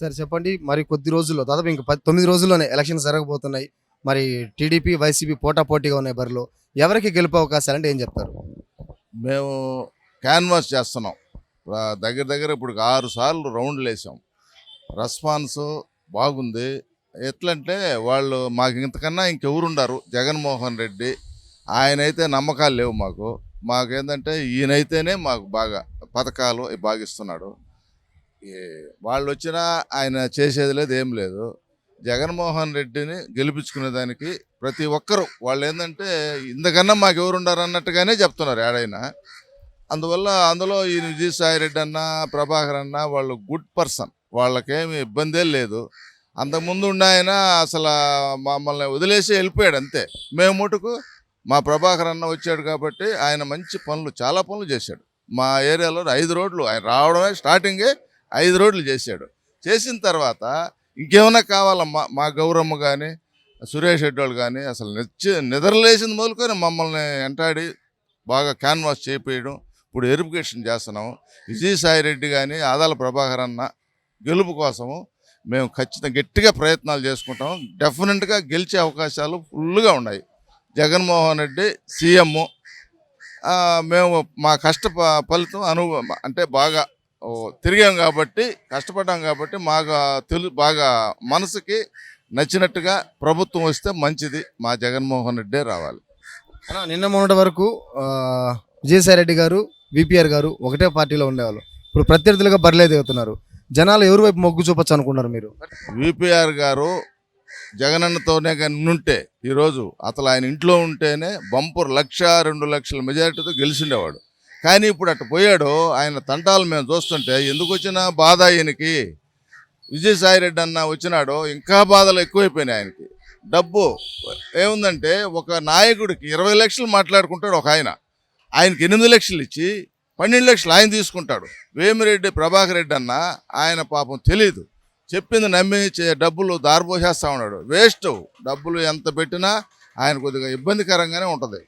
సరే చెప్పండి. మరి కొద్ది రోజుల్లో దాదాపు ఇంకా పది తొమ్మిది రోజుల్లోనే ఎలక్షన్ జరగబోతున్నాయి. మరి టీడీపీ వైసీపీ పోటా పోటీగా ఉన్నాయి బరిలో. ఎవరికి గెలుపు అవకాశాలు అంటే ఏం చెప్తారు? మేము క్యాన్వాస్ చేస్తున్నాం. దగ్గర దగ్గర ఇప్పుడు ఆరు సార్లు రౌండ్లు వేసాం. రెస్పాన్స్ బాగుంది. ఎట్లంటే వాళ్ళు మాకు ఇంతకన్నా ఇంకెవరుండారు? జగన్మోహన్ రెడ్డి. ఆయన అయితే నమ్మకాలు లేవు మాకు. మాకేంటంటే ఈయనైతేనే మాకు బాగా పథకాలు బాగిస్తున్నాడు. వాళ్ళు వచ్చినా ఆయన చేసేది లేదు ఏం లేదు. జగన్మోహన్ రెడ్డిని గెలిపించుకునే దానికి ప్రతి ఒక్కరు వాళ్ళు ఏంటంటే ఇంతకన్నా మాకు ఎవరుండారు అన్నట్టుగానే చెప్తున్నారు ఏడైనా అందువల్ల అందులో ఈ విజయసాయి రెడ్డి అన్న ప్రభాకర్ అన్న వాళ్ళు గుడ్ పర్సన్. వాళ్ళకేమి ఇబ్బందే లేదు. అంతకుముందు ఉన్న ఆయన అసలు మమ్మల్ని వదిలేసి వెళ్ళిపోయాడు అంతే. మేము మటుకు మా ప్రభాకర్ అన్న వచ్చాడు కాబట్టి ఆయన మంచి పనులు చాలా పనులు చేశాడు. మా ఏరియాలో ఐదు రోడ్లు ఆయన రావడమే స్టార్టింగే ఐదు రోడ్లు చేశాడు. చేసిన తర్వాత ఇంకేమైనా కావాలమ్మా మా గౌరమ్మ కానీ సురేష్ రెడ్డి వాళ్ళు కానీ అసలు నిచ్చి నిద్రలేసింది మొదలుకొని మమ్మల్ని వెంటాడి బాగా క్యాన్వాస్ చేపేయడం ఇప్పుడు ఎరిఫికేషన్ చేస్తున్నాము. విజయసాయి రెడ్డి కానీ ఆదాల ప్రభాకర్ అన్న గెలుపు కోసము మేము ఖచ్చితంగా గట్టిగా ప్రయత్నాలు చేసుకుంటాం డెఫినెట్గా గెలిచే అవకాశాలు ఫుల్గా ఉన్నాయి. జగన్మోహన్ రెడ్డి సీఎం. మేము మా కష్ట ఫలితం అనుభవం అంటే బాగా తిరిగాం కాబట్టి కష్టపడ్డాం కాబట్టి మాకు తెలు బాగా మనసుకి నచ్చినట్టుగా ప్రభుత్వం వస్తే మంచిది. మా జగన్మోహన్ రెడ్డే రావాలి. నిన్న మొన్నటి వరకు విజయసాయి రెడ్డి గారు విపిఆర్ గారు ఒకటే పార్టీలో ఉండేవాళ్ళు. ఇప్పుడు ప్రత్యర్థులుగా బరిలే దిగుతున్నారు జనాలు ఎవరి వైపు మొగ్గు చూపొచ్చు అనుకున్నారు మీరు? విపిఆర్ గారు జగనన్నతోనే కానీ ఉంటే ఈరోజు అసలు ఆయన ఇంట్లో ఉంటేనే బంపర్ లక్ష రెండు లక్షల మెజారిటీతో గెలిచిండేవాడు. కానీ ఇప్పుడు అటు పోయాడు ఆయన తంటాలు మేము చూస్తుంటే ఎందుకు వచ్చినా బాధ ఆయనకి విజయసాయిరెడ్డి అన్న వచ్చినాడు ఇంకా బాధలు ఎక్కువైపోయినాయి ఆయనకి. డబ్బు ఏముందంటే ఒక నాయకుడికి ఇరవై లక్షలు మాట్లాడుకుంటాడు ఒక ఆయన. ఆయనకి ఎనిమిది లక్షలు ఇచ్చి పన్నెండు లక్షలు ఆయన తీసుకుంటాడు. వేమిరెడ్డి ప్రభాకర్ రెడ్డి అన్న ఆయన పాపం తెలియదు చెప్పింది నమ్మి డబ్బులు దారిపోసేస్తా ఉన్నాడు. వేస్ట్ డబ్బులు ఎంత పెట్టినా ఆయన కొద్దిగా ఇబ్బందికరంగానే ఉంటుంది.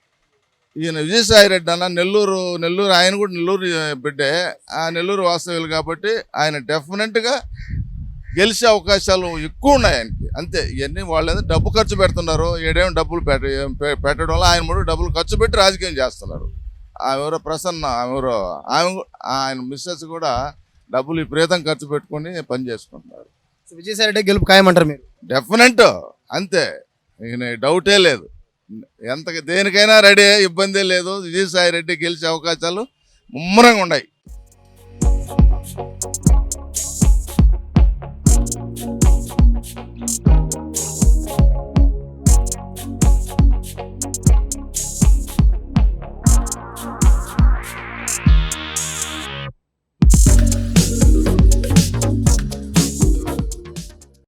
ఈయన విజయసాయి రెడ్డి అన్న నెల్లూరు నెల్లూరు ఆయన కూడా నెల్లూరు బిడ్డే. ఆ నెల్లూరు వాస్తవ్యులు కాబట్టి ఆయన డెఫినెట్గా గెలిచే అవకాశాలు ఎక్కువ ఉన్నాయి ఆయనకి. అంతే. ఇవన్నీ వాళ్ళు ఏదో డబ్బు ఖర్చు పెడుతున్నారు. ఏడేమో డబ్బులు పెట్టడం వల్ల ఆయన కూడా డబ్బులు ఖర్చు పెట్టి రాజకీయం చేస్తున్నారు. ఆమె ఎవరో ప్రసన్న ఆమె ఎవరో ఆమె ఆయన మిస్సెస్ కూడా డబ్బులు విపరీతం ఖర్చు పెట్టుకొని పని చేసుకుంటున్నారు. విజయసాయి రెడ్డి గెలుపు ఖాయమంటారు మీరు? డెఫినెట్ అంతే. ఇక డౌటే లేదు. ఎంత దేనికైనా రెడీ ఇబ్బంది లేదు. విజయసాయి రెడ్డి గెలిచే అవకాశాలు ముమ్మరంగా ఉన్నాయి.